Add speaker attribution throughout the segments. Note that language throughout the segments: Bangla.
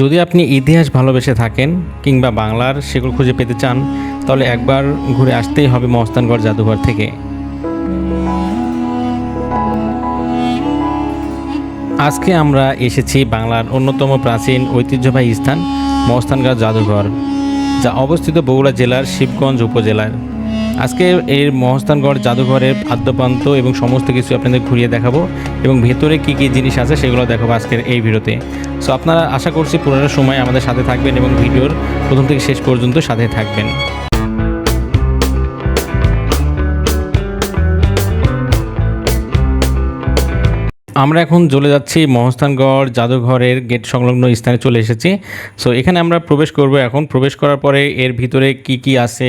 Speaker 1: যদি আপনি ইতিহাস ভালোবেসে থাকেন কিংবা বাংলার সেগুলো খুঁজে পেতে চান, তাহলে একবার ঘুরে আসতেই হবে মহস্তানগড় জাদুঘর থেকে। আজকে আমরা এসেছি বাংলার অন্যতম প্রাচীন ঐতিহ্যবাহী স্থান মহস্তানগড় জাদুঘর, যা অবস্থিত বগুড়া জেলার শিবগঞ্জ উপজেলার। আজকে এর মহস্তানগড় জাদুঘরের আদ্যপ্রান্ত এবং সমস্ত কিছু আপনাদের ঘুরিয়ে দেখাবো এবং ভেতরে কী কী জিনিস আছে সেগুলো দেখাবো আজকের এই ভিডিওতে। সো আপনারা আশা করছি পুরোটা সময় আমাদের সাথে থাকবেন এবং ভিডিওর প্রথম থেকে শেষ পর্যন্ত সাথে থাকবেন। আমরা এখন চলে যাচ্ছি মহস্থানগড় জাদুঘরের গেট সংলগ্ন স্থানে চলে এসেছি। সো এখানে আমরা প্রবেশ করব এখন। প্রবেশ করার পরে এর ভিতরে কি কি আছে,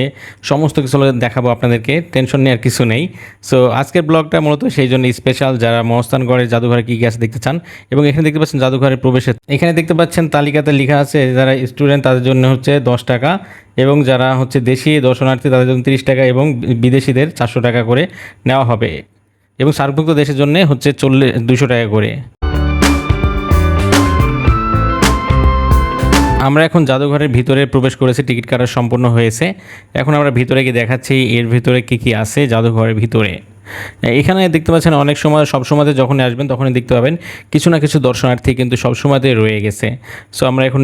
Speaker 1: সমস্ত কিছু দেখাবো আপনাদেরকে। টেনশন নেওয়ার কিছু নেই। সো আজকের ব্লগটা মূলত সেই জন্য স্পেশাল যারা মহস্থানগড়ের জাদুঘরে কী কী আছে দেখতে চান। এবং এখানে দেখতে পাচ্ছেন জাদুঘরের প্রবেশে এখানে দেখতে পাচ্ছেন তালিকাতে লেখা আছে, যারা স্টুডেন্ট তাদের জন্য হচ্ছে দশ টাকা এবং যারা হচ্ছে দেশি দর্শনার্থী তাদের জন্য তিরিশ টাকা এবং বিদেশিদের চারশো টাকা করে নেওয়া হবে। এবং সার্কভুক্ত দেশের জন্য হচ্ছে চল্লিশ দুশো টাকা করে। আমরা এখন জাদুঘরের ভিতরে প্রবেশ করেছি, টিকিট কাটা সম্পন্ন হয়েছে। এখন আমরা ভিতরে গিয়ে দেখাচ্ছি, এর ভিতরে কী কী আছে জাদুঘরের ভিতরে। এখানে দেখতে পাচ্ছেন অনেক সময়, সব সময়তে যখনই আসবেন তখনই দেখতে পাবেন কিছু না কিছু দর্শনার্থী কিন্তু সব সময়তে রয়ে গেছে। সো আমরা এখন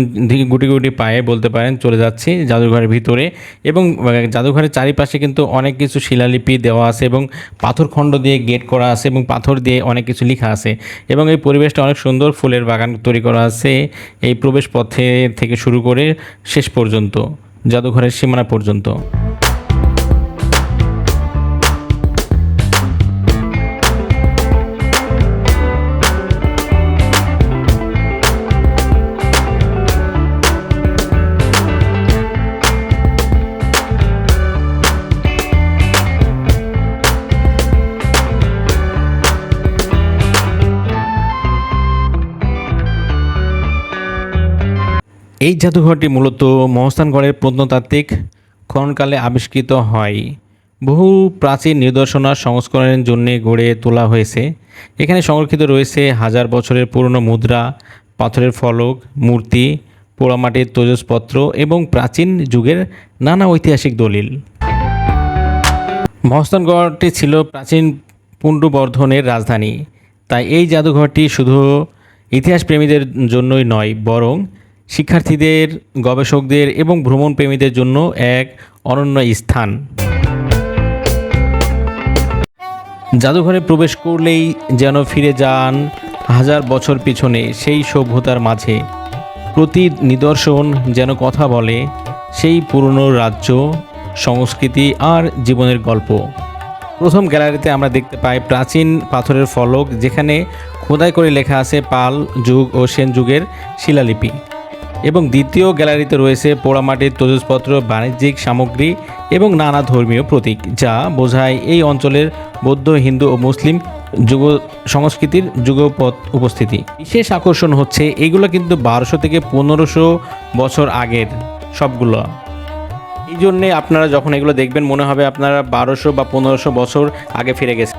Speaker 1: গুটি গুটি পায়ে বলতে পারেন চলে যাচ্ছি জাদুঘরের ভিতরে এবং জাদুঘরের চারিপাশে কিন্তু অনেক কিছু শিলালিপি দেওয়া আছে এবং পাথর খণ্ড দিয়ে গেট করা আছে এবং পাথর দিয়ে অনেক কিছু লেখা আছে এবং এই পরিবেশটা অনেক সুন্দর ফুলের বাগান তৈরি করা আছে এই প্রবেশ পথে থেকে শুরু করে শেষ পর্যন্ত, জাদুঘরের সীমানা পর্যন্ত। এই জাদুঘরটি মূলত মহস্থানগড়ের প্রত্নতাত্ত্বিক খননকালে আবিষ্কৃত হয়। বহু প্রাচীন নিদর্শনা সংস্করণের জন্য গড়ে তোলা হয়েছে। এখানে সংরক্ষিত রয়েছে হাজার বছরের পুরনো মুদ্রা, পাথরের ফলক, মূর্তি, পোড়ামাটির তৈজসপত্র এবং প্রাচীন যুগের নানা ঐতিহাসিক দলিল। মহস্তানগড়টি ছিল প্রাচীন পুণ্ডবর্ধনের রাজধানী। তাই এই জাদুঘরটি শুধু ইতিহাসপ্রেমীদের জন্যই নয়, বরং শিক্ষার্থীদের, গবেষকদের এবং ভ্রমণ প্রেমীদের জন্য এক অনন্য স্থান। জাদুঘরে প্রবেশ করলেই যেন ফিরে যান হাজার বছর পিছনে সেই সভ্যতার মাঝে। প্রতি নিদর্শন যেন কথা বলে সেই পুরনো রাজ্য, সংস্কৃতি আর জীবনের গল্প। প্রথম গ্যালারিতে আমরা দেখতে পাই প্রাচীন পাথরের ফলক যেখানে খোদাই করে লেখা আছে পাল, যুগ ও সেন যুগের শিলালিপি। এবং দ্বিতীয় গ্যালারিতে রয়েছে পোড়ামাটির তৈজসপত্র, বাণিজ্যিক সামগ্রী এবং নানা ধর্মীয় প্রতীক, যা বোঝায় এই অঞ্চলের বৌদ্ধ, হিন্দু ও মুসলিম যুগ, সংস্কৃতির যুগপথ উপস্থিতি। বিশেষ আকর্ষণ হচ্ছে এগুলো কিন্তু বারোশো থেকে পনেরোশো বছর আগের সবগুলো। এই জন্যে আপনারা যখন এগুলো দেখবেন, মনে হবে আপনারা বারোশো বা পনেরোশো বছর আগে ফিরে গেছে।